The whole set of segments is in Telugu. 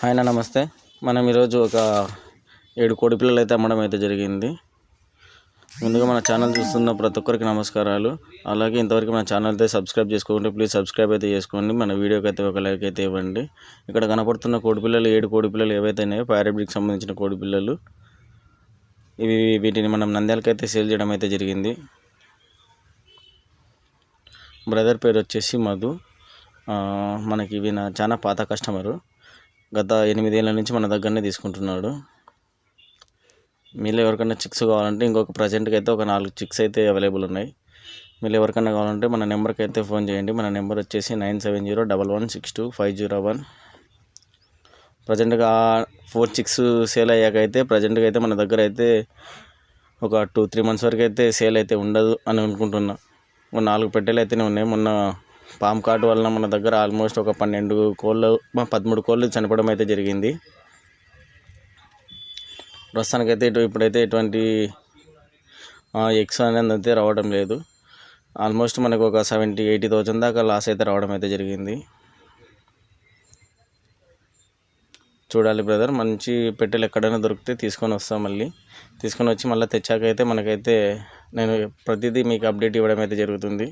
హాయ్ నా నమస్తే. మనం ఈరోజు ఒక ఏడు కోడి పిల్లలు అయితే అమ్మడం అయితే జరిగింది. ముందుగా మన ఛానల్ చూస్తున్న ప్రతి ఒక్కరికి నమస్కారాలు. అలాగే ఇంతవరకు మన ఛానల్ అయితే సబ్స్క్రైబ్ చేసుకోండి ప్లీజ్ సబ్స్క్రైబ్ అయితే చేసుకోండి. మన వీడియోకి అయితే ఒక లైక్ అయితే ఇవ్వండి. ఇక్కడ కనపడుతున్న కోడి పిల్లలు ఏడు కోడి పిల్లలు ఏవైతే ఉన్నాయో ప్యారబ్రిక్ సంబంధించిన కోడి పిల్లలు ఇవి వీటిని మనం నంద్యాలకైతే సేల్ చేయడం అయితే జరిగింది. బ్రదర్ పేరు వచ్చేసి మధు. మనకి ఇవి నా చాలా పాత కస్టమరు. గత ఎనిమిదేళ్ళ నుంచి మన దగ్గరనే తీసుకుంటున్నాడు. మీలో ఎవరికైనా చిక్స్ కావాలంటే ఇంకొక ప్రజెంట్కి అయితే ఒక నాలుగు చిక్స్ అయితే అవైలబుల్ ఉన్నాయి. మీరు ఎవరికైనా కావాలంటే మన నెంబర్కి అయితే ఫోన్ చేయండి. మన నెంబర్ వచ్చేసి nine seven zero double one six two five zero one. ప్రజెంట్గా ఫోర్ చిక్స్ సేల్ అయ్యాక అయితే ప్రజెంట్గా అయితే మన దగ్గర అయితే ఒక టూ త్రీ మంత్స్ వరకు అయితే సేల్ అయితే ఉండదు అని అనుకుంటున్నా. ఒక నాలుగు పెట్టెలు అయితేనే ఉన్నాయి. మొన్న పామ్ కాటు వలన మన దగ్గర ఆల్మోస్ట్ ఒక పన్నెండు కోళ్ళు పదమూడు కోళ్ళు చనిపోవడం అయితే జరిగింది. ప్రస్తుతానికైతే ఇటు ఇప్పుడైతే ఎటువంటి ఎగ్స్ అనేది అయితే రావడం లేదు. ఆల్మోస్ట్ మనకు ఒక సెవెంటీ ఎయిటీ థౌజండ్ దాకా లాస్ అయితే రావడం అయితే జరిగింది. చూడాలి బ్రదర్ మంచి పెట్టెలు ఎక్కడైనా దొరికితే తీసుకొని వస్తాం మళ్ళీ. తీసుకొని వచ్చి మళ్ళీ తెచ్చాక అయితే మనకైతే నేను ప్రతిదీ మీకు అప్డేట్ ఇవ్వడం అయితే జరుగుతుంది.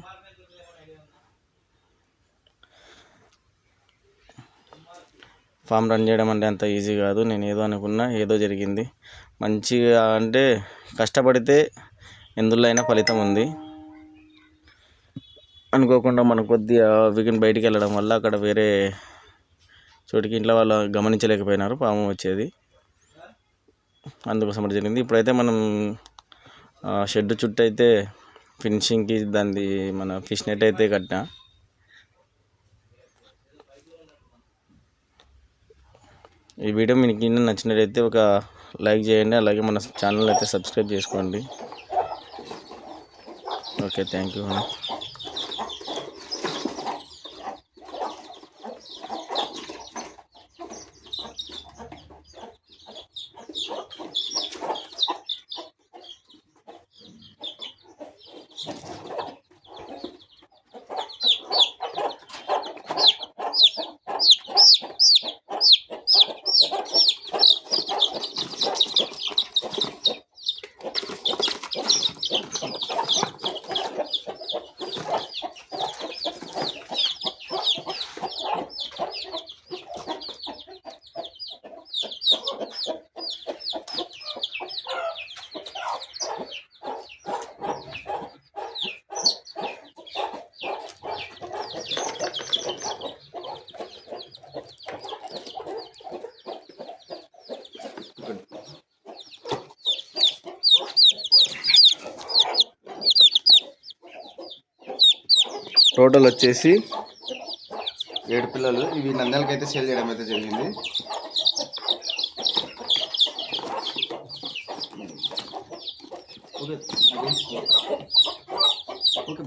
ఫామ్ రన్ చేయడం అంటే అంత ఈజీ కాదు. నేను ఏదో అనుకున్నా ఏదో జరిగింది. మంచిగా అంటే కష్టపడితే ఎందులో అయినా ఫలితం ఉంది. అనుకోకుండా మన కొద్దిగా వీకెండ్ బయటికి వెళ్ళడం వల్ల అక్కడ వేరే చోటికి ఇంట్లో వాళ్ళు గమనించలేకపోయినారు. పాము వచ్చేది. అందుకోసం అటు జరిగింది. ఇప్పుడైతే మనం షెడ్ చుట్టూ అయితే ఫినిషింగ్కి దాన్ని మన ఫిష్ నెట్ అయితే కట్టినా. ఈ వీడియో మీకు ఇంకా నచ్చినట్లయితే ఒక లైక్ చేయండి అలాగే మన ఛానల్ అయితే సబ్స్క్రైబ్ చేసుకోండి. Okay thank you. టోటల్ వచ్చేసి ఏడు పిల్లలు. ఇవి నంద్యాలకి సేల్ చేయడం అయితే జరిగింది. ఓకే